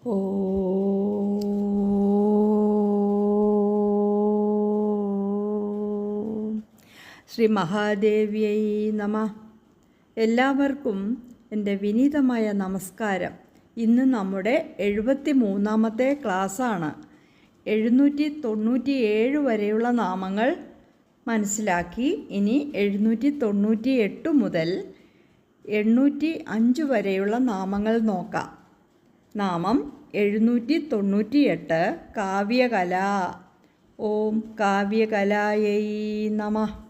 ശ്രീ മഹാദേവ്യൈ നമ. എല്ലാവർക്കും എന്റെ വിനീതമായ നമസ്കാരം. ഇന്ന് നമ്മുടെ എഴുപത്തി മൂന്നാമത്തെ ക്ലാസ്സാണ്. എഴുന്നൂറ്റി തൊണ്ണൂറ്റി ഏഴ് വരെയുള്ള നാമങ്ങൾ മനസ്സിലാക്കി ഇനി എഴുന്നൂറ്റി തൊണ്ണൂറ്റി എട്ട് മുതൽ എണ്ണൂറ്റി അഞ്ച് വരെയുള്ള നാമങ്ങൾ നോക്കാം. നാമം എഴുന്നൂറ്റി തൊണ്ണൂറ്റിയെട്ട് കാവ്യകല. ഓം കാവ്യകലായൈ നമ.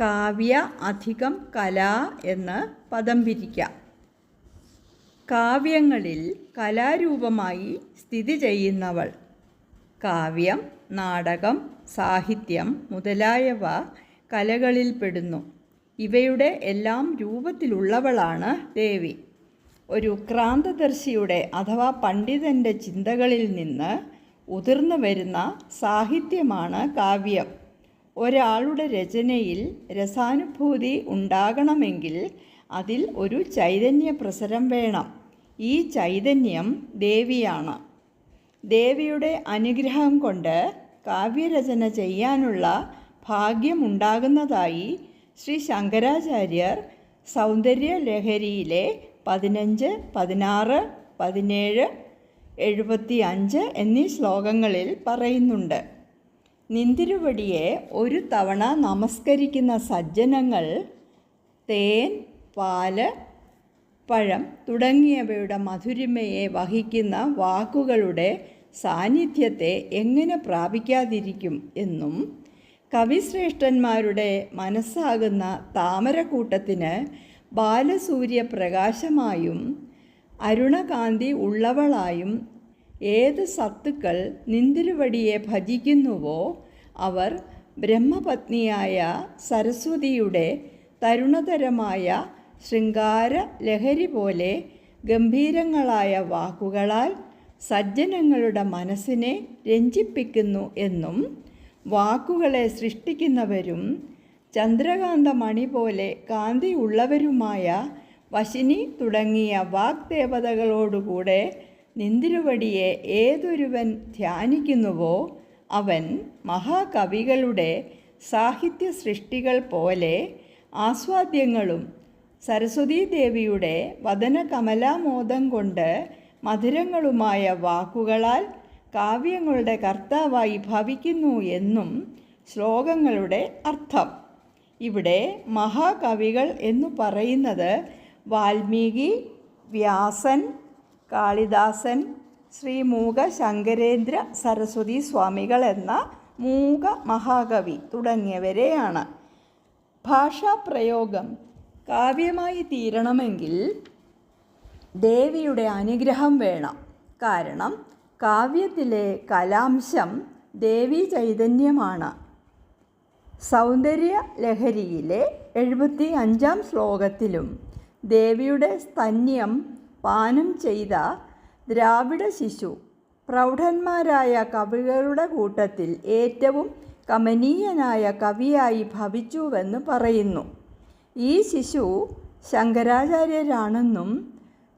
കാവ്യ അധികം കല എന്ന് പദം പിരിക്കാം. കാവ്യങ്ങളിൽ കലാരൂപമായി സ്ഥിതി ചെയ്യുന്നവൾ. കാവ്യം നാടകം സാഹിത്യം മുതലായവ കലകളിൽപ്പെടുന്നു ഇവയുടെ എല്ലാം രൂപത്തിലുള്ളവളാണ് ദേവി. ഒരു ക്രാന്തദർശിയുടെ അഥവാ പണ്ഡിതന്റെ ചിന്തകളിൽ നിന്ന് ഉതിർന്നു വരുന്ന സാഹിത്യമാണ് കാവ്യം. ഒരാളുടെ രചനയിൽ രസാനുഭൂതി ഉണ്ടാകണമെങ്കിൽ അതിൽ ഒരു ചൈതന്യ പ്രസരം വേണം. ഈ ചൈതന്യം ദേവിയാണ്. ദേവിയുടെ അനുഗ്രഹം കൊണ്ട് കാവ്യരചന ചെയ്യാനുള്ള ഭാഗ്യമുണ്ടാകുന്നതായി ശ്രീ ശങ്കരാചാര്യർ സൗന്ദര്യ ലഹരിയിലെ പതിനഞ്ച് പതിനാറ് പതിനേഴ് എഴുപത്തി അഞ്ച് എന്നീ ശ്ലോകങ്ങളിൽ പറയുന്നുണ്ട്. നിന്തിരുവടിയെ ഒരു തവണ നമസ്കരിക്കുന്ന സജ്ജനങ്ങൾ തേൻ പാൽ പഴം തുടങ്ങിയവയുടെ മധുരിമയെ വഹിക്കുന്ന വാക്കുകളുടെ സാന്നിധ്യത്തെ എങ്ങനെ പ്രാപിക്കാതിരിക്കും എന്നും കവിശ്രേഷ്ഠന്മാരുടെ മനസ്സാകുന്ന താമരക്കൂട്ടത്തിന് ബാലസൂര്യപ്രകാശമായും അരുണകാന്തി ഉള്ളവളായും ഏത് സത്തുക്കൾ നിന്തിരുവടിയെ ഭജിക്കുന്നുവോ അവർ ബ്രഹ്മപത്നിയായ സരസ്വതിയുടെ തരുണതരമായ ശൃംഗാര ലഹരി പോലെ ഗംഭീരങ്ങളായ വാക്കുകളാൽ സജ്ജനങ്ങളുടെ മനസ്സിനെ രഞ്ജിപ്പിക്കുന്നു എന്നും വാക്കുകളെ സൃഷ്ടിക്കുന്നവരും ചന്ദ്രകാന്തമണി പോലെ കാന്തിയുള്ളവരുമായ വശിനി തുടങ്ങിയ വാഗ്ദേവതകളോടുകൂടെ നിന്തിരുവടിയെ ഏതൊരുവൻ ധ്യാനിക്കുന്നുവോ അവൻ മഹാകവികളുടെ സാഹിത്യ സൃഷ്ടികൾ പോലെ ആസ്വാദ്യങ്ങളും സരസ്വതീ ദേവിയുടെ വദന കമലാമോദം കൊണ്ട് മധുരങ്ങളുമായ വാക്കുകളാൽ കാവ്യങ്ങളുടെ കർത്താവായി ഭവിക്കുന്നു എന്നും ശ്ലോകങ്ങളുടെ അർത്ഥം. ഇവിടെ മഹാകവികൾ എന്ന് പറയുന്നത് വാൽമീകി വ്യാസൻ കാളിദാസൻ ശ്രീമൂക ശങ്കരേന്ദ്ര സരസ്വതി സ്വാമികൾ എന്ന മൂക മഹാകവി തുടങ്ങിയവരെയാണ്. ഭാഷാപ്രയോഗം കാവ്യമായി തീരണമെങ്കിൽ ദേവിയുടെ അനുഗ്രഹം വേണം. കാരണം കാവ്യത്തിലെ കലാംശം ദേവി ചൈതന്യമാണ്. സൗന്ദര്യ ലഹരിയിലെ എഴുപത്തി അഞ്ചാം ശ്ലോകത്തിലും ദേവിയുടെ സ്തന്യം പാനം ചെയ്ത ദ്രാവിഡ ശിശു പ്രൗഢന്മാരായ കവികളുടെ കൂട്ടത്തിൽ ഏറ്റവും കമനീയനായ കവിയായി ഭവിച്ചുവെന്ന് പറയുന്നു. ഈ ശിശു ശങ്കരാചാര്യരാണെന്നും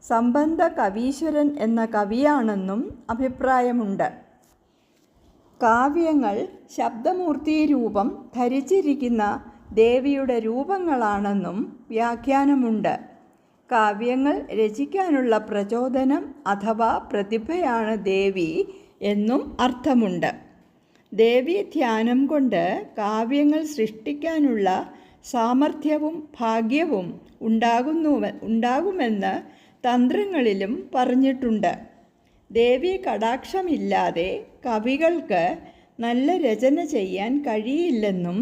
സംബന്ധ കവീശ്വരൻ എന്ന കവിയാണെന്നും അഭിപ്രായമുണ്ട്. കാവ്യങ്ങൾ ശബ്ദമൂർത്തി രൂപം ധരിച്ചിരിക്കുന്ന ദേവിയുടെ രൂപങ്ങളാണെന്നും വ്യാഖ്യാനമുണ്ട്. കാവ്യങ്ങൾ രചിക്കാനുള്ള പ്രചോദനം അഥവാ പ്രതിഭയാണ് ദേവി എന്നും അർത്ഥമുണ്ട്. ദേവി ധ്യാനം കൊണ്ട് കാവ്യങ്ങൾ സൃഷ്ടിക്കാനുള്ള സാമർഥ്യവും ഭാഗ്യവും ഉണ്ടാകുന്നു ഉണ്ടാകുമെന്ന് തന്ത്രങ്ങളിലും പറഞ്ഞിട്ടുണ്ട്. ദേവി കടാക്ഷമില്ലാതെ കവികൾക്ക് നല്ല രചന ചെയ്യാൻ കഴിയില്ലെന്നും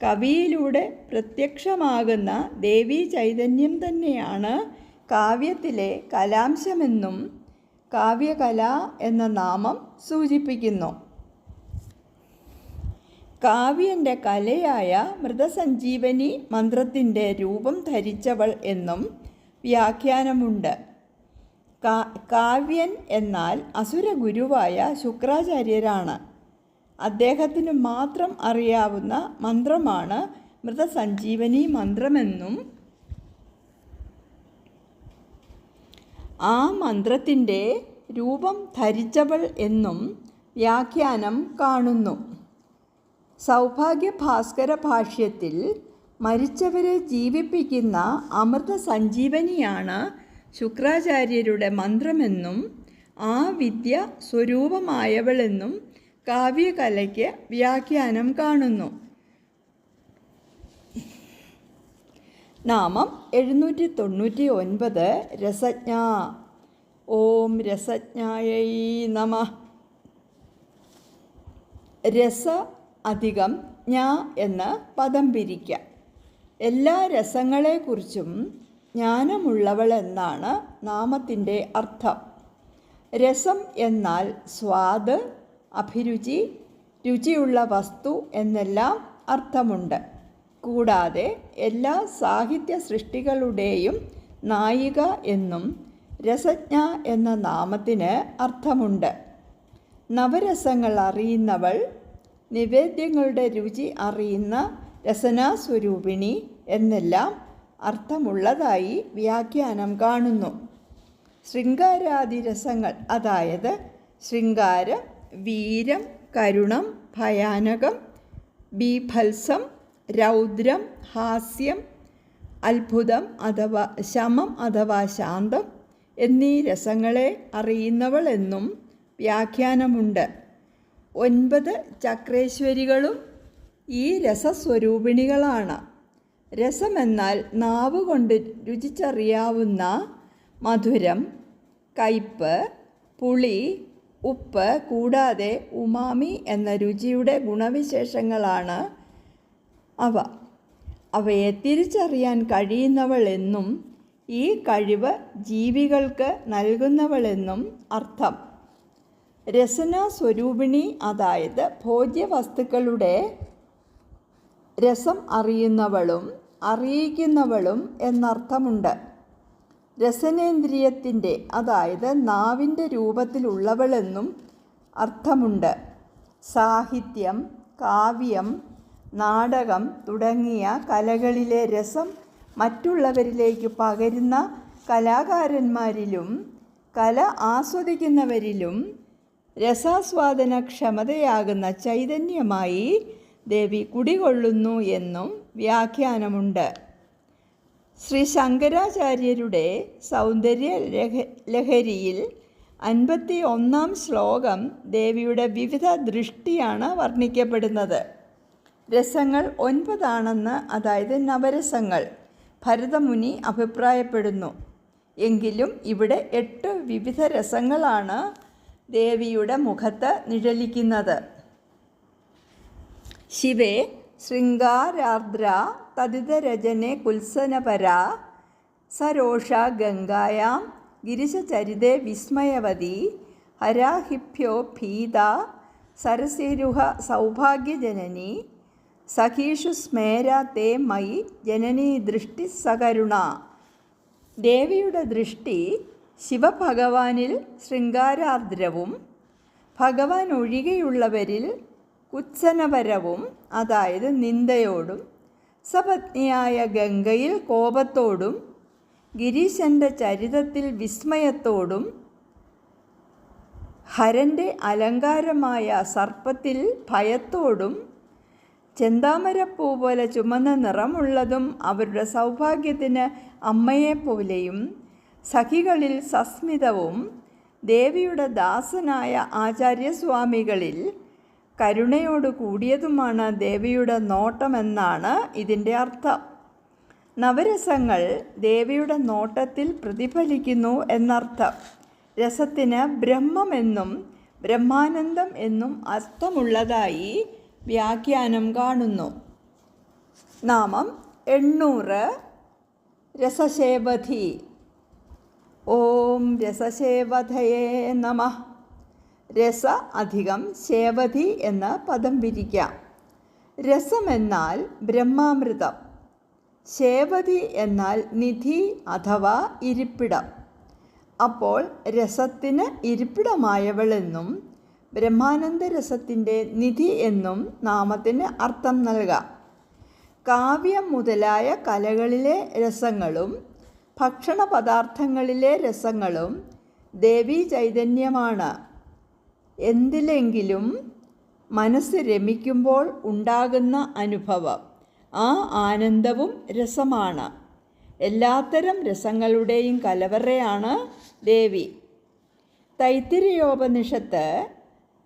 കവിയിലൂടെ പ്രത്യക്ഷമാകുന്ന ദേവീ ചൈതന്യം തന്നെയാണ് കാവ്യത്തിലെ കലാംശമെന്നും കാവ്യകല എന്ന നാമം സൂചിപ്പിക്കുന്നു. കാവ്യന്റെ കലയായ മൃതസഞ്ജീവനി മന്ത്രത്തിന്റെ രൂപം ധരിച്ചവൾ എന്നും വ്യാഖ്യാനമുണ്ട്. കാവ്യൻ എന്നാൽ അസുരഗുരുവായ ശുക്രാചാര്യരാണ്. അദ്ദേഹത്തിന് മാത്രം അറിയാവുന്ന മന്ത്രമാണ് മൃതസഞ്ജീവനി മന്ത്രമെന്നും ആ മന്ത്രത്തിന്റെ രൂപം ധരിച്ചവൾ എന്നും വ്യാഖ്യാനം കാണുന്നു. സൗഭാഗ്യ ഭാസ്കര ഭാഷ്യത്തിൽ മരിച്ചവരെ ജീവിപ്പിക്കുന്ന അമൃത സഞ്ജീവനിയാണ് ശുക്രാചാര്യരുടെ മന്ത്രമെന്നും ആ വിദ്യ സ്വരൂപമായവളെന്നും കാവ്യകലയ്ക്ക് വ്യാഖ്യാനം കാണുന്നു. നാമം എഴുന്നൂറ്റി തൊണ്ണൂറ്റി ഒൻപത് രസജ്ഞ. ഓം രസജ്ഞായൈ നമ. രസ അധികം ഞ എന്ന് പദം പിരിക്കാം. എല്ലാ രസങ്ങളെക്കുറിച്ചും ജ്ഞാനമുള്ളവൾ എന്നാണ് നാമത്തിന്റെ അർത്ഥം. രസം എന്നാൽ സ്വാദ് അഭിരുചി രുചിയുള്ള വസ്തു എന്നെല്ലാം അർത്ഥമുണ്ട്. കൂടാതെ എല്ലാ സാഹിത്യ സൃഷ്ടികളുടെയും നായിക എന്നും രസജ്ഞ എന്ന നാമത്തിന് അർത്ഥമുണ്ട്. നവരസങ്ങൾ അറിയുന്നവൾ നിവേദ്യങ്ങളുടെ രുചി അറിയുന്ന രസനാസ്വരൂപിണി എന്നെല്ലാം അർത്ഥമുള്ളതായി വ്യാഖ്യാനം കാണുന്നു. ശൃംഗാരാതിരസങ്ങൾ അതായത് ശൃംഗാരം വീരം കരുണം ഭയാനകം ബീഭത്സം രൗദ്രം ഹാസ്യം അത്ഭുതം അഥവാ ശമം അഥവാ ശാന്തം എന്നീ രസങ്ങളെ അറിയുന്നവൾ എന്നും വ്യാഖ്യാനമുണ്ട്. ഒൻപത് ചക്രേശ്വരികളും ഈ രസസ്വരൂപിണികളാണ്. രസമെന്നാൽ നാവ് കൊണ്ട് രുചിച്ചറിയാവുന്ന മധുരം കയ്പ് പുളി ഉപ്പ് കൂടാതെ ഉമാമി എന്ന രുചിയുടെ ഗുണവിശേഷങ്ങളാണ് അവ. അവയെ തിരിച്ചറിയാൻ കഴിയുന്നവളെന്നും ഈ കഴിവ് ജീവികൾക്ക് നൽകുന്നവളെന്നും അർത്ഥം. രസന സ്വരൂപിണി അതായത് ഭോജ്യവസ്തുക്കളുടെ രസം അറിയുന്നവളും അറിയിക്കുന്നവളും എന്നർത്ഥമുണ്ട്. രസനേന്ദ്രിയത്തിന്റെ അതായത് നാവിന്റെ രൂപത്തിലുള്ളവളെന്നും അർത്ഥമുണ്ട്. സാഹിത്യം കാവ്യം നാടകം തുടങ്ങിയ കലകളിലെ രസം മറ്റുള്ളവരിലേക്ക് പകരുന്ന കലാകാരന്മാരിലും കല ആസ്വദിക്കുന്നവരിലും രസാസ്വാദന ക്ഷമതയാകുന്ന ചൈതന്യമായി ദേവി കുടികൊള്ളുന്നു എന്നും വ്യാഖ്യാനമുണ്ട്. ശ്രീ ശങ്കരാചാര്യരുടെ സൗന്ദര്യ ലഹരിയിൽ അൻപത്തി ഒന്നാം ശ്ലോകം ദേവിയുടെ വിവിധ ദൃഷ്ടിയാണ് വർണിക്കപ്പെടുന്നത്. രസങ്ങൾ ഒൻപതാണെന്ന് അതായത് നവരസങ്ങൾ ഭരതമുനി അഭിപ്രായപ്പെടുന്നു. എങ്കിലും ഇവിടെ എട്ട് വിവിധ രസങ്ങളാണ് ദേവിയുടെ മുഖത്ത് നിഴലിക്കുന്നത്. ശിവേ ശൃംഗാരാർദ്ര തദിതരചനെ കുൽസനപര സരോഷ ഗംഗായാം ഗിരിശചരിതേ വിസ്മയവതി ഹരാഹിഭ്യോ ഭീത സരസിരുഹ സൗഭാഗ്യജനനി സഖീഷു സ്മേര തേ മയി ജനനീ ദൃഷ്ടി സകരുണ. ദേവിയുടെ ദൃഷ്ടി ശിവഭഗവാനിൽ ശൃംഗാരാർദ്രവും ഭഗവാൻ ഒഴികെയുള്ളവരിൽ കുത്സനപരവും അതായത് നിന്ദയോടും സപത്നിയായ ഗംഗയിൽ കോപത്തോടും ഗിരീശന്റെ ചരിതത്തിൽ വിസ്മയത്തോടും ഹരന്റെ അലങ്കാരമായ സർപ്പത്തിൽ ഭയത്തോടും ചെന്താമരപ്പൂ പോലെ ചുമന്ന നിറമുള്ളതും അവരുടെ സൗഭാഗ്യത്തിന് അമ്മയെപ്പോലെയും സഖികളിൽ സസ്മിതവും ദേവിയുടെ ദാസനായ ആചാര്യസ്വാമികളിൽ കരുണയോട് കൂടിയതുമാണ് ദേവിയുടെ നോട്ടമെന്നാണ് ഇതിന്റെ അർത്ഥം. നവരസങ്ങൾ ദേവിയുടെ നോട്ടത്തിൽ പ്രതിഫലിക്കുന്നു എന്നർത്ഥം. രസത്തിന് ബ്രഹ്മമെന്നും ബ്രഹ്മാനന്ദം എന്നും അർത്ഥമുള്ളതായി വ്യാഖ്യാനം കാണുന്നു. നാമം എണ്ണൂറ് രസശേവധി. ഓം രസശേവധയേ നമ. രസ അധികം ശേവധി എന്ന പദം വിരിക്കാം. രസമെന്നാൽ ബ്രഹ്മാമൃതം. ശേവധി എന്നാൽ നിധി അഥവാ ഇരിപ്പിടം. അപ്പോൾ രസത്തിന് ഇരിപ്പിടമായവളെന്നും ബ്രഹ്മാനന്ദ രസത്തിന്റെ നിധി എന്നും നാമത്തിന് അർത്ഥം നൽകാം. കാവ്യം മുതലായ കലകളിലെ രസങ്ങളും ഭക്ഷണ പദാർത്ഥങ്ങളിലെ രസങ്ങളും ദേവീ ചൈതന്യമാണ്. എന്തിലെങ്കിലും മനസ്സ് രമിക്കുമ്പോൾ ഉണ്ടാകുന്ന അനുഭവം. ആ ആനന്ദവും രസമാണ്. എല്ലാത്തരം രസങ്ങളുടെയും കലവറയാണ് ദേവി. തൈത്തിരിയോപനിഷത്ത്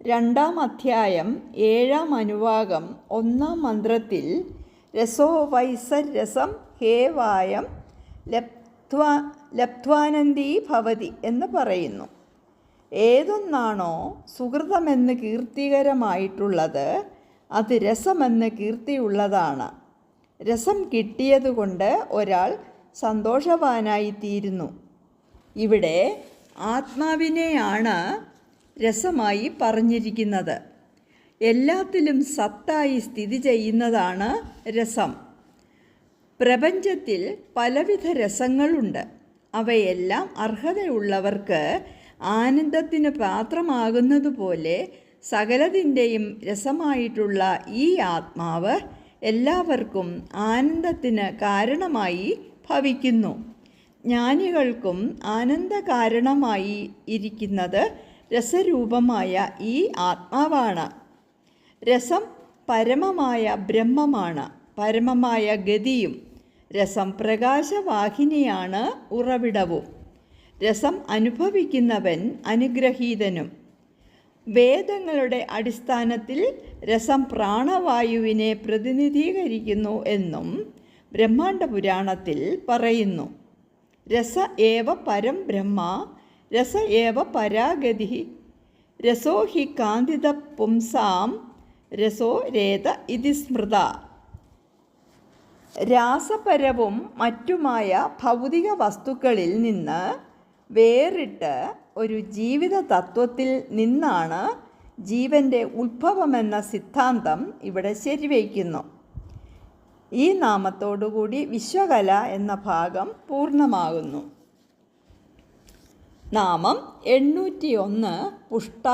രണ്ടാം അധ്യായം ഏഴാം അനുവാകം ഒന്നാം മന്ത്രത്തിൽ രസോ വൈസരസം ഹേവായം ലബ്ധ്വാ ലബ്ധ്വാനന്ദീ ഭവതി എന്ന് പറയുന്നു. ഏതൊന്നാണോ സുഹൃതമെന്ന് കീർത്തികരമായിട്ടുള്ളത് അത് രസമെന്ന് കീർത്തിയുള്ളതാണ്. രസം കിട്ടിയതുകൊണ്ട് ഒരാൾ സന്തോഷവാനായിത്തീരുന്നു. ഇവിടെ ആത്മാവിനെയാണ് രസമായി പറഞ്ഞിരിക്കുന്നത്. എല്ലാത്തിലും സത്തായി സ്ഥിതി ചെയ്യുന്നതാണ് രസം. പ്രപഞ്ചത്തിൽ പലവിധ രസങ്ങളുണ്ട്. അവയെല്ലാം അർഹതയുള്ളവർക്ക് ആനന്ദത്തിന് പാത്രമാകുന്നതുപോലെ സകലതിന്റെയും രസമായിട്ടുള്ള ഈ ആത്മാവ് എല്ലാവർക്കും ആനന്ദത്തിന് കാരണമായി ഭവിക്കുന്നു. ജ്ഞാനികൾക്കും ആനന്ദ കാരണമായി ഇരിക്കുന്നത് രസരൂപമായ ഈ ആത്മാവാണ്. രസം പരമമായ ബ്രഹ്മമാണ് പരമമായ ഗതിയും. രസം പ്രകാശവാഹിനിയാണ് ഉറവിടവും. രസം അനുഭവിക്കുന്നവൻ അനുഗ്രഹീതനും. വേദങ്ങളുടെ അടിസ്ഥാനത്തിൽ രസം പ്രാണവായുവിനെ പ്രതിനിധീകരിക്കുന്നു എന്നും ബ്രഹ്മാണ്ഡ പുരാണത്തിൽ പറയുന്നു. രസ ഏവ പരം ബ്രഹ്മ രസ ഏവ പരാഗതി രസോ ഹി കാന്തിത പുംസാം രസോ രേത ഇതി സ്മൃത. രാസപരവും മറ്റുമായ ഭൗതിക വസ്തുക്കളിൽ നിന്ന് വേറിട്ട് ഒരു ജീവിത തത്വത്തിൽ നിന്നാണ് ജീവന്റെ ഉത്ഭവമെന്ന സിദ്ധാന്തം ഇവിടെ ശരിവയ്ക്കുന്നു. ഈ നാമത്തോടുകൂടി വിശ്വകല എന്ന ഭാഗം പൂർണമാകുന്നു. നാമം എണ്ണൂറ്റി ഒന്ന് പുഷ്ട.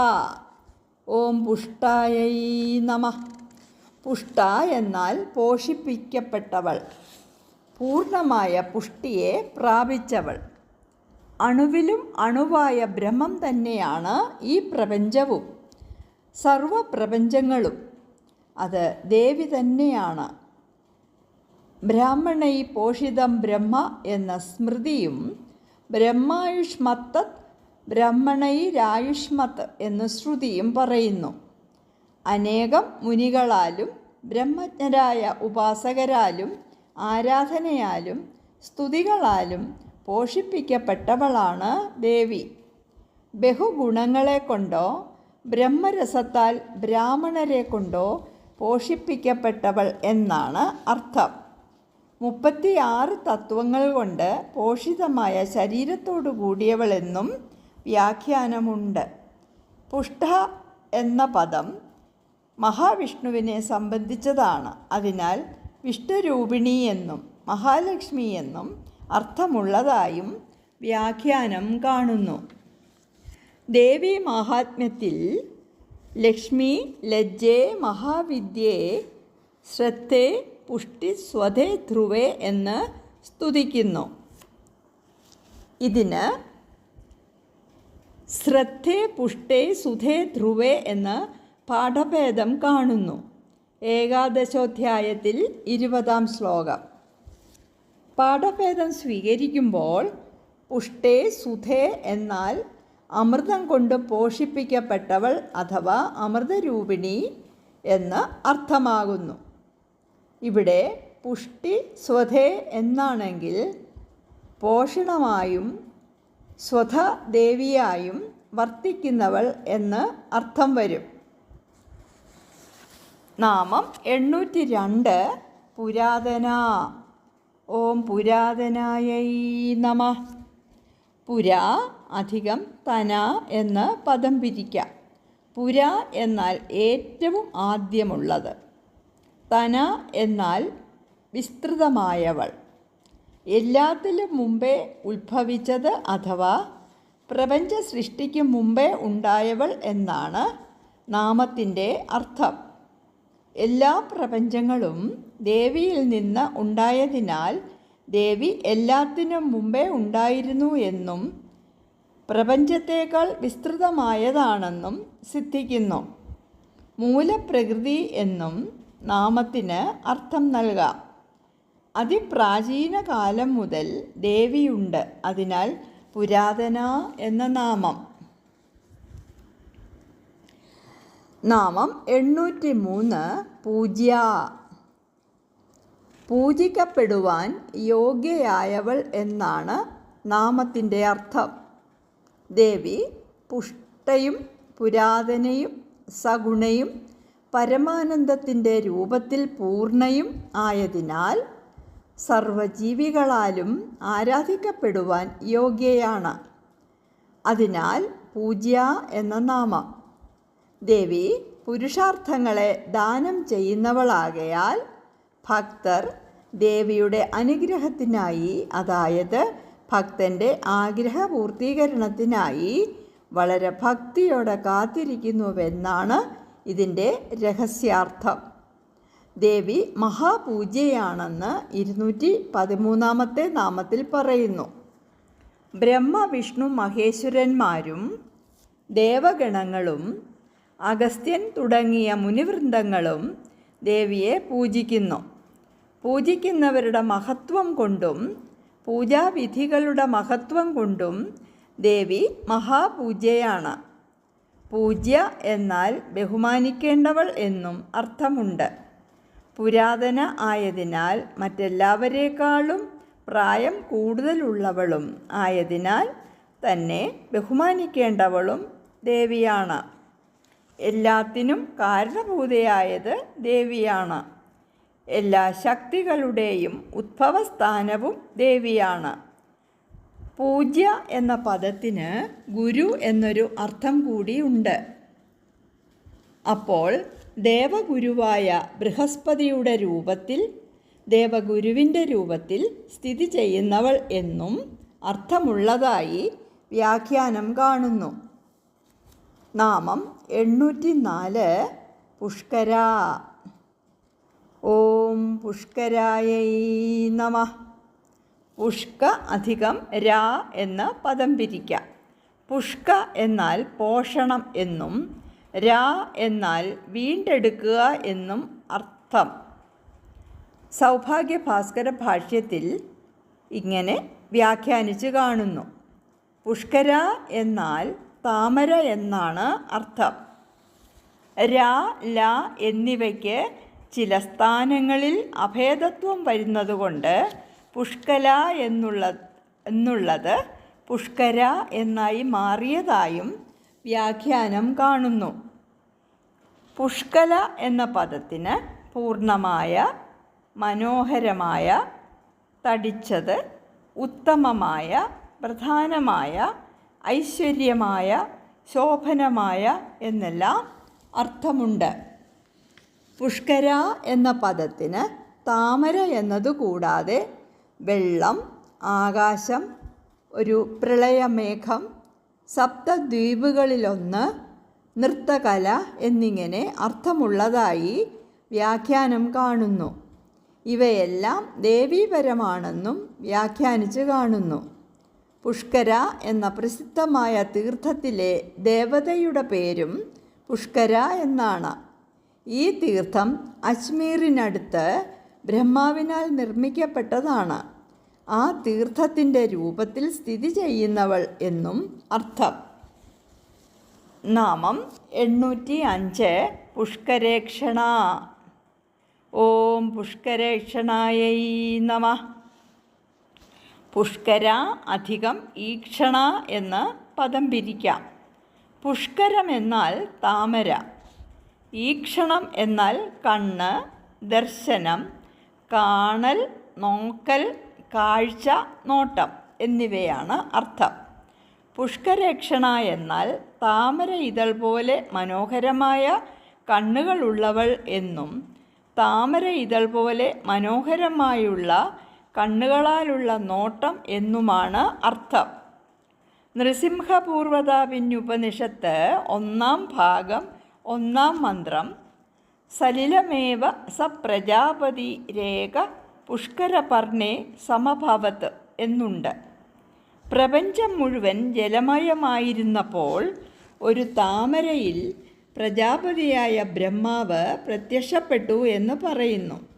ഓം പുഷ്ടായൈ നമ. പുഷ്ട എന്നാൽ പോഷിപ്പിക്കപ്പെട്ടവൾ. പൂർണമായ പുഷ്ടിയെ പ്രാപിച്ചവൾ. അണുവിലും അണുവായ ബ്രഹ്മം തന്നെയാണ് ഈ പ്രപഞ്ചവും. സർവപ്രപഞ്ചങ്ങളും. അത് ദേവി തന്നെയാണ്. ബ്രാഹ്മണൈ പോഷിതം ബ്രഹ്മ എന്ന സ്മൃതിയും ബ്രഹ്മായുഷ്മത്ത് ബ്രഹ്മണൈരായുഷ്മത്ത് എന്ന ശ്രുതിയും പറയുന്നു. അനേകം മുനികളാലും ബ്രഹ്മജ്ഞരായ ഉപാസകരാലും ആരാധനയാലും സ്തുതികളാലും പോഷിപ്പിക്കപ്പെട്ടവളാണ് ദേവി. ബഹുഗുണങ്ങളെ കൊണ്ടോ ബ്രഹ്മരസത്താൽ ബ്രാഹ്മണരെ കൊണ്ടോ പോഷിപ്പിക്കപ്പെട്ടവൾ എന്നാണ് അർത്ഥം. മുപ്പത്തിയാറ് തത്വങ്ങൾ കൊണ്ട് പോഷിതമായ ശരീരത്തോടു കൂടിയവളെന്നും വ്യാഖ്യാനമുണ്ട്. പുഷ്ട എന്ന പദം മഹാവിഷ്ണുവിനെ സംബന്ധിച്ചതാണ്. അതിനാൽ വിഷ്ണുരൂപിണി എന്നും മഹാലക്ഷ്മി എന്നും അർത്ഥമുള്ളതായും വ്യാഖ്യാനം കാണുന്നു. ദേവി മഹാത്മ്യത്തിൽ ലക്ഷ്മി ലജ്ജേ മഹാവിദ്യേ ശ്രദ്ധേ പുഷ്ടി സ്വധേ ധ്രുവേ എന്ന് സ്തുതിക്കുന്നു. ഇതിന് ശ്രദ്ധേ പുഷ്ടേ സുധേ ധ്രുവേ എന്ന് പാഠഭേദം കാണുന്നു. ഏകാദശോധ്യായത്തിൽ ഇരുപതാം ശ്ലോകം. പാഠഭേദം സ്വീകരിക്കുമ്പോൾ പുഷ്ടേ സുധേ എന്നാൽ അമൃതം കൊണ്ട് പോഷിപ്പിക്കപ്പെട്ടവൾ അഥവാ അമൃതരൂപിണി എന്ന് അർത്ഥമാകുന്നു. ഇവിടെ പുഷ്ടി സ്വധേ എന്നാണെങ്കിൽ പോഷണമായും സ്വധ ദേവിയായും വർത്തിക്കുന്നവൾ എന്ന് അർത്ഥം വരും. നാമം എണ്ണൂറ്റി രണ്ട് പുരാതന ഓം പുരാതനായൈ നമ. പുരാ അധികം തന എന്ന് പദം പിരിക്കാം. പുര എന്നാൽ ഏറ്റവും ആദ്യമുള്ളത്. തന എന്നാൽ വിസ്തൃതമായവൾ. എല്ലാത്തിലും മുമ്പേ ഉത്ഭവിച്ചത് അഥവാ പ്രപഞ്ച സൃഷ്ടിക്ക് മുമ്പേ ഉണ്ടായവൾ എന്നാണ് നാമത്തിന്റെ അർത്ഥം. എല്ലാ പ്രപഞ്ചങ്ങളും ദേവിയിൽ നിന്ന് ഉണ്ടായതിനാൽ ദേവി എല്ലാത്തിനും മുമ്പേ ഉണ്ടായിരുന്നു എന്നും പ്രപഞ്ചത്തേക്കാൾ വിസ്തൃതമായതാണെന്നും സിദ്ധിക്കുന്നു. മൂലപ്രകൃതി എന്നും നാമത്തിന് അർത്ഥം നൽകാം. അതിപ്രാചീന കാലം മുതൽ ദേവിയുണ്ട്. അതിനാൽ പുരാതന എന്ന നാമം. നാമം എണ്ണൂറ്റി മൂന്ന് പൂജ്യ. പൂജിക്കപ്പെടുവാൻ യോഗ്യയായവൾ എന്നാണ് നാമത്തിന്റെ അർത്ഥം. ദേവി പുഷ്ടയും പുരാതനയും സഗുണയും പരമാനന്ദത്തിന്റെ രൂപത്തിൽ പൂർണയും ആയതിനാൽ സർവജീവികളാലും ആരാധിക്കപ്പെടുവാൻ യോഗ്യയാണ്. അതിനാൽ പൂജ്യ എന്ന നാമം. ദേവി പുരുഷാർത്ഥങ്ങളെ ദാനം ചെയ്യുന്നവളാകയാൽ ഭക്തർ ദേവിയുടെ അനുഗ്രഹത്തിനായി അതായത് ഭക്തന്റെ ആഗ്രഹ പൂർത്തീകരണത്തിനായി വളരെ ഭക്തിയോടെ കാത്തിരിക്കുന്നുവെന്നാണ് ഇതിന്റെ രഹസ്യാർത്ഥം. ദേവി മഹാപൂജയാണെന്ന് ഇരുന്നൂറ്റി പതിമൂന്നാമത്തെ നാമത്തിൽ പറയുന്നു. ബ്രഹ്മ വിഷ്ണു മഹേശ്വരന്മാരും ദേവഗണങ്ങളും അഗസ്ത്യൻ തുടങ്ങിയ മുനിവൃന്ദങ്ങളും ദേവിയെ പൂജിക്കുന്നു. പൂജിക്കുന്നവരുടെ മഹത്വം കൊണ്ടും പൂജാവിധികളുടെ മഹത്വം കൊണ്ടും ദേവി മഹാപൂജയാണ് പൂജ്യ എന്നാൽ ബഹുമാനിക്കേണ്ടവൾ എന്നും അർത്ഥമുണ്ട്. പുരാതന ആയതിനാൽ മറ്റെല്ലാവരേക്കാളും പ്രായം കൂടുതലുള്ളവളും ആയതിനാൽ തന്നെ ബഹുമാനിക്കേണ്ടവളും ദേവിയാണ്. എല്ലാത്തിനും കാരണഭൂതയായത് ദേവിയാണ്. എല്ലാ ശക്തികളുടെയും ഉദ്ഭവസ്ഥാനവും ദേവിയാണ്. പൂജ്യ എന്ന പദത്തിന് ഗുരു എന്നൊരു അർത്ഥം കൂടിയുണ്ട് അപ്പോൾ ദേവഗുരുവായ ബൃഹസ്പതിയുടെ രൂപത്തിൽ ദേവഗുരുവിന്റെ രൂപത്തിൽ സ്ഥിതി ചെയ്യുന്നവൾ എന്നും അർത്ഥമുള്ളതായി വ്യാഖ്യാനം കാണുന്നു. നാമം എണ്ണൂറ്റി നാല് പുഷ്കര. ഓം പുഷ്കരായൈ നമ. പുഷ്ക അധികം രാ എന്ന് പദം പിരിക്കാം. പുഷ്ക എന്നാൽ പോഷണം എന്നും രാ എന്നാൽ വീണ്ടെടുക്കുക എന്നും അർത്ഥം. സൗഭാഗ്യ ഭാസ്കര ഭാഷ്യത്തിൽ ഇങ്ങനെ വ്യാഖ്യാനിച്ച് കാണുന്നു. പുഷ്കര എന്നാൽ താമര എന്നാണ് അർത്ഥം. ര ല എന്നിവയ്ക്ക് ചില സ്ഥാനങ്ങളിൽ അഭേദത്വം വരുന്നതുകൊണ്ട് പുഷ്കല എന്നുള്ള എന്നുള്ളത് പുഷ്കര എന്നായി മാറിയതായും വ്യാഖ്യാനം കാണുന്നു. പുഷ്കല എന്ന പദത്തിന് പൂർണമായ മനോഹരമായ തടിച്ചത് ഉത്തമമായ പ്രധാനമായ ഐശ്വര്യമായ ശോഭനമായ എന്നെല്ലാം അർത്ഥമുണ്ട്. പുഷ്കര എന്ന പദത്തിന് താമര എന്നതു കൂടാതെ വെള്ളം ആകാശം ഒരു പ്രളയമേഘം സപ്തദ്വീപുകളിലൊന്ന് നൃത്തകല എന്നിങ്ങനെ അർത്ഥമുള്ളതായി വ്യാഖ്യാനം കാണുന്നു. ഇവയെല്ലാം ദേവീപരമാണെന്നും വ്യാഖ്യാനിച്ച് കാണുന്നു. പുഷ്കര എന്ന പ്രസിദ്ധമായ തീർത്ഥത്തിലെ ദേവതയുടെ പേരും പുഷ്കര എന്നാണ്. ഈ തീർത്ഥം അജ്മീറിനടുത്ത് ബ്രഹ്മാവിനാൽ നിർമ്മിക്കപ്പെട്ടതാണ്. ആ തീർത്ഥത്തിന്റെ രൂപത്തിൽ സ്ഥിതി ചെയ്യുന്നവൾ എന്നും അർത്ഥം. നാമം എണ്ണൂറ്റി അഞ്ച് പുഷ്കരേക്ഷണ. ഓം പുഷ്കരേക്ഷണായൈ നമ. പുഷ്കര അധികം ഈക്ഷണ എന്ന് പദം പിരിക്കാം. പുഷ്കരം എന്നാൽ താമര. ഈക്ഷണം എന്നാൽ കണ്ണ് ദർശനം കാണൽ നോക്കൽ കാഴ്ച നോട്ടം എന്നിവയാണ് അർത്ഥം. പുഷ്കരക്ഷണ എന്നാൽ താമര ഇതൾ പോലെ മനോഹരമായ കണ്ണുകളുള്ളവൾ എന്നും താമര ഇതൾ പോലെ മനോഹരമായുള്ള കണ്ണുകളാലുള്ള നോട്ടം എന്നുമാണ് അർത്ഥം. നൃസിംഹപൂർവതാവിന്യുപനിഷത്ത് ഒന്നാം ഭാഗം ഒന്നാം മന്ത്രം സലിലമേവ സപ്രജാപതി പ്രജാപതി രേഖ പുഷ്കരപർണേ സമഭവത്ത് എന്നുണ്ട്. പ്രപഞ്ചം മുഴുവൻ ജലമയമായിരുന്നപ്പോൾ ഒരു താമരയിൽ പ്രജാപതിയായ ബ്രഹ്മാവ് പ്രത്യക്ഷപ്പെട്ടു എന്ന് പറയുന്നു.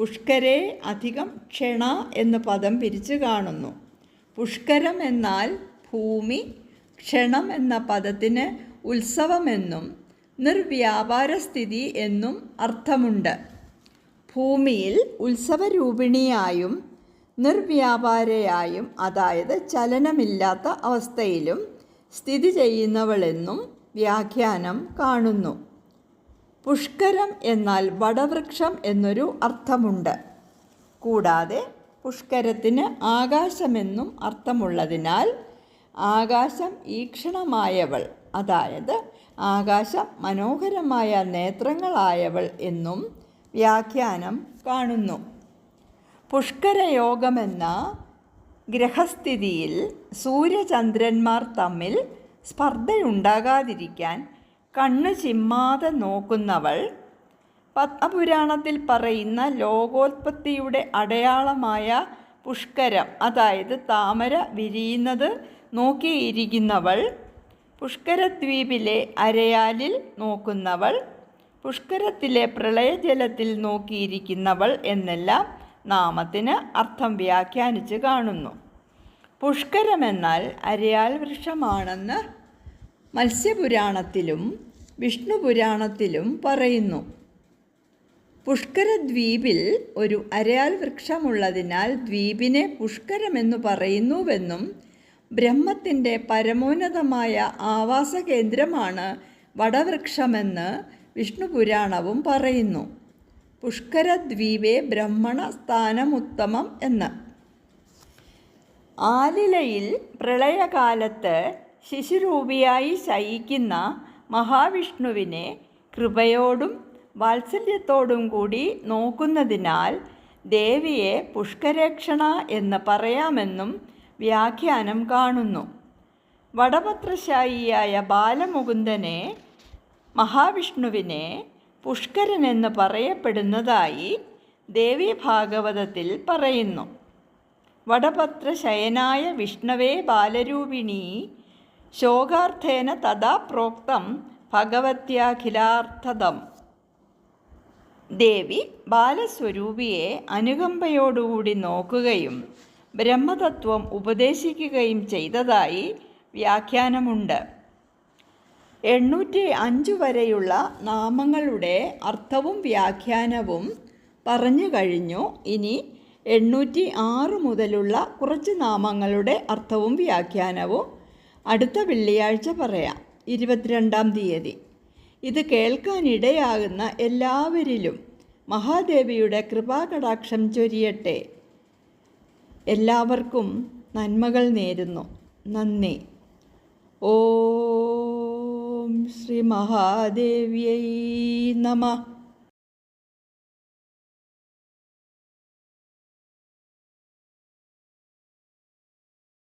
പുഷ്കരെ അധികം ക്ഷണ എന്ന പദം പിരിച്ചു കാണുന്നു. പുഷ്കരം എന്നാൽ ഭൂമി ക്ഷണം എന്ന പദത്തിന് ഉത്സവമെന്നും നിർവ്യാപാര സ്ഥിതി എന്നും അർത്ഥമുണ്ട്. ഭൂമിയിൽ ഉത്സവരൂപിണിയായും നിർവ്യാപാരയായും അതായത് ചലനമില്ലാത്ത അവസ്ഥയിലും സ്ഥിതി ചെയ്യുന്നവളെന്നും വ്യാഖ്യാനം കാണുന്നു. പുഷ്കരം എന്നാൽ വടവൃക്ഷം എന്നൊരു അർത്ഥമുണ്ട്. കൂടാതെ പുഷ്കരത്തിന് ആകാശമെന്നും അർത്ഥമുള്ളതിനാൽ ആകാശം ഈക്ഷണമായവൾ അതായത് ആകാശം മനോഹരമായ നേത്രങ്ങളായവൾ എന്നും വ്യാഖ്യാനം കാണുന്നു. പുഷ്കരയോഗമെന്ന ഗ്രഹസ്ഥിതിയിൽ സൂര്യചന്ദ്രന്മാർ തമ്മിൽ സ്പർദ്ധയുണ്ടാകാതിരിക്കാൻ കണ്ണു ചിമ്മാതെ നോക്കുന്നവൾ പത്മപുരാണത്തിൽ പറയുന്ന ലോകോത്പത്തിയുടെ അടയാളമായ പുഷ്കരം അതായത് താമര വിരിയുന്നത് നോക്കിയിരിക്കുന്നവൾ പുഷ്കരദ്വീപിലെ അരയാലിൽ നോക്കുന്നവൾ പുഷ്കരത്തിലെ പ്രളയജലത്തിൽ നോക്കിയിരിക്കുന്നവൾ എന്നെല്ലാം നാമത്തിന് അർത്ഥം വ്യാഖ്യാനിച്ച് കാണുന്നു. പുഷ്കരമെന്നാൽ അരയാൽ വൃക്ഷമാണെന്ന് മത്സ്യപുരാണത്തിലും വിഷ്ണുപുരാണത്തിലും പറയുന്നു. പുഷ്കരദ്വീപിൽ ഒരു അരയാൽ വൃക്ഷമുള്ളതിനാൽ ദ്വീപിനെ പുഷ്കരമെന്നു പറയുന്നുവെന്നും ബ്രഹ്മത്തിന്റെ പരമോന്നതമായ ആവാസ കേന്ദ്രമാണ് വടവൃക്ഷമെന്ന് വിഷ്ണുപുരാണവും പറയുന്നു. പുഷ്കരദ്വീപേ ബ്രഹ്മണ സ്ഥാനമുത്തമം എന്ന്. ആലിലയിൽ പ്രളയകാലത്ത് ശിശുരൂപിയായി ശയിക്കുന്ന മഹാവിഷ്ണുവിനെ കൃപയോടും വാത്സല്യത്തോടും കൂടി നോക്കുന്നതിനാൽ ദേവിയെ പുഷ്കരക്ഷണ എന്ന് പറയാമെന്നും വ്യാഖ്യാനം കാണുന്നു. വടപത്രശായിയായ ബാലമുകുന്ദനെ മഹാവിഷ്ണുവിനെ പുഷ്കരൻ എന്ന് പറയപ്പെടുന്നതായി ദേവി ഭാഗവതത്തിൽ പറയുന്നു. വടപത്രശയനായ വിഷ്ണവേ ബാലരൂപിണി ശോകാർത്ഥേന തഥാ പ്രോക്തം ഭഗവത്യാഖിലാർത്ഥതം. ദേവി ബാലസ്വരൂപിയെ അനുകമ്പയോടുകൂടി നോക്കുകയും ബ്രഹ്മതത്വം ഉപദേശിക്കുകയും ചെയ്തതായി വ്യാഖ്യാനമുണ്ട്. എണ്ണൂറ്റി അഞ്ച് വരെയുള്ള നാമങ്ങളുടെ അർത്ഥവും വ്യാഖ്യാനവും പറഞ്ഞു കഴിഞ്ഞു. ഇനി എണ്ണൂറ്റി ആറ് മുതലുള്ള കുറച്ച് നാമങ്ങളുടെ അർത്ഥവും വ്യാഖ്യാനവും അടുത്ത വെള്ളിയാഴ്ച പറയാം ഇരുപത്തിരണ്ടാം തീയതി. ഇത് കേൾക്കാനിടയാകുന്ന എല്ലാവരിലും മഹാദേവിയുടെ കൃപാകടാക്ഷം ചൊരിയട്ടെ. എല്ലാവർക്കും നന്മകൾ നേരുന്നു. നന്ദി. ഓം ശ്രീ മഹാദേവ്യൈ നമ.